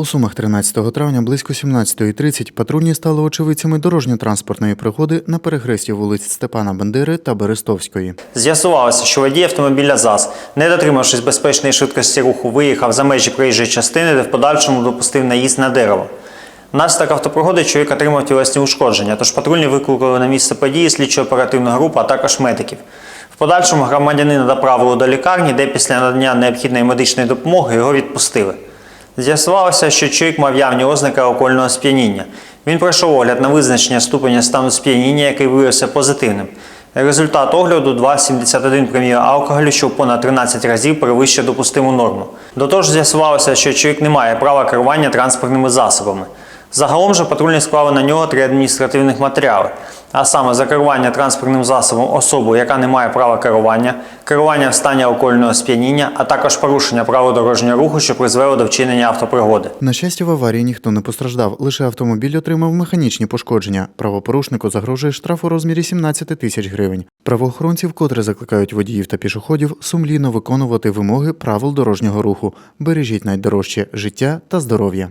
У Сумах 13 травня близько 17.30 патрульні стали очевидцями дорожньо-транспортної пригоди на перехресті вулиць Степана Бандери та Берестовської. З'ясувалося, що водій автомобіля ЗАЗ, не дотримавшись безпечної швидкості руху, виїхав за межі проїжджої частини, де в подальшому допустив наїзд на дерево. Внаслідок автопригоди чоловік отримав тілесні ушкодження, тож патрульні викликали на місце події слідчо оперативну групу, а також медиків. В подальшому громадянина доправили до лікарні, де після надання необхідної медичної допомоги його відпустили. З'ясувалося, що чоловік мав явні ознаки алкогольного сп'яніння. Він пройшов огляд на визначення ступеня стану сп'яніння, який виявився позитивним. Результат огляду 2,71 проміла алкоголю, що понад 13 разів перевищує допустиму норму. До того ж, з'ясувалося, що чоловік не має права керування транспортними засобами. Загалом же патрульні склали на нього три адміністративних матеріали, а саме за керування транспортним засобом особою, яка не має права керування, керування в стані алкогольного сп'яніння, а також порушення правил дорожнього руху, що призвело до вчинення автопригоди. На щастя, в аварії ніхто не постраждав, лише автомобіль отримав механічні пошкодження. Правопорушнику загрожує штраф у розмірі 17 тисяч гривень. Правоохоронці вкотре закликають водіїв та пішоходів сумлінно виконувати вимоги правил дорожнього руху. Бережіть найдорожче життя та здоров'я.